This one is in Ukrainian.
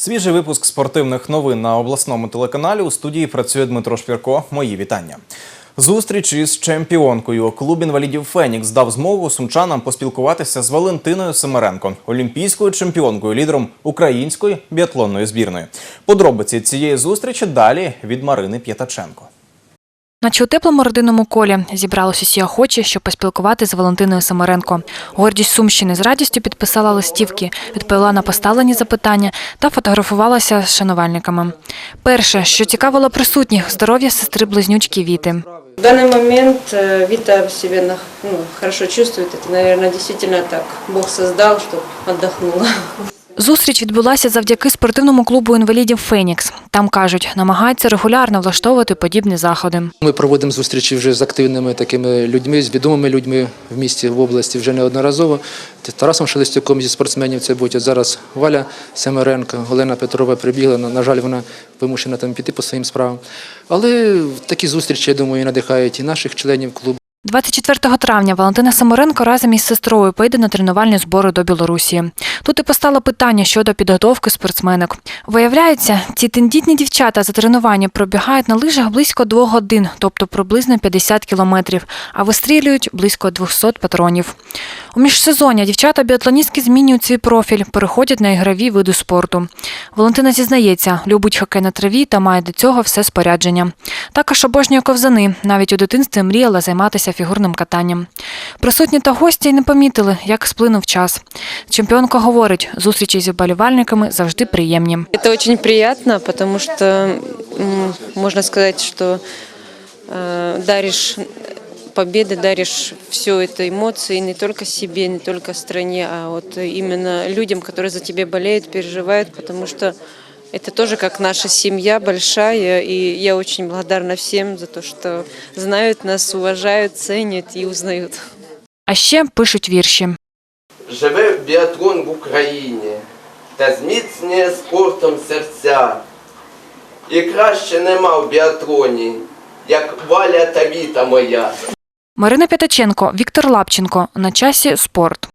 Свіжий випуск спортивних новин на обласному телеканалі. У студії працює Дмитро Шпірко. Мої вітання. Зустріч із чемпіонкою. Клуб інвалідів Фенікс дав змогу сумчанам поспілкуватися з Валентиною Семеренко, олімпійською чемпіонкою, лідером української біатлонної збірної. Подробиці цієї зустрічі далі від Марини П'ятаченко. Наче у теплому родинному колі зібралися всі охочі, щоб поспілкуватися з Валентиною Самаренко. Гордість Сумщини з радістю підписала листівки, відповіла на поставлені запитання та фотографувалася з шанувальниками. Перше, що цікавило присутніх, здоров'я сестри близнючки Віти. В данный момент э, Вита себя нах- ну, хорошо чувствует. Это, наверное, действительно так. Бог создал, чтобы отдохнула. Зустріч відбулася завдяки спортивному клубу інвалідів Фенікс. Там кажуть, намагаються регулярно влаштовувати подібні заходи. Ми проводимо зустрічі вже з активними такими людьми, з відомими людьми в місті, в області вже неодноразово. Тарасом Шелестюком зі спортсменів це будуть зараз Валя Семеренко, Олена Петрова прибігла. На жаль, вона вимушена там піти по своїм справам. Але такі зустрічі, я думаю, надихають і наших членів клубу. 24 травня Валентина Самаренко разом із сестрою поїде на тренувальні збори до Білорусі. Тут і постало питання щодо підготовки спортсменок. Виявляється, ці тендітні дівчата за тренування пробігають на лижах близько двох годин, тобто приблизно 50 кілометрів, а вистрілюють близько 200 патронів. У міжсезоння дівчата біатлоністки змінюють свій профіль, переходять на ігрові види спорту. Валентина зізнається, любить хокей на траві та має до цього все спорядження. Також обожнює ковзани. Навіть у дитинстві мріяла займатися фігурним катанням. Присутні та гості й не помітили, як сплинув час. Чемпіонка говорить, зустрічі зі вболівальниками завжди приємні. Это очень приятно, потому что м, можно сказать, что э, даришь победы, даришь все это эмоции не только себе, не только стране, а вот именно людям, которые за тебя болеют, переживают, потому что это тоже как наша семья большая, и я очень благодарна всем за то, что знают нас, уважают, ценят и узнают. А ще пишуть вірші. Живе біатлон в Україні та зміцнює спортом серця. І краще нема в біатлоні, як Валя та Віта моя. Марина П'ятаченко, Віктор Лапченко. На часі спорт.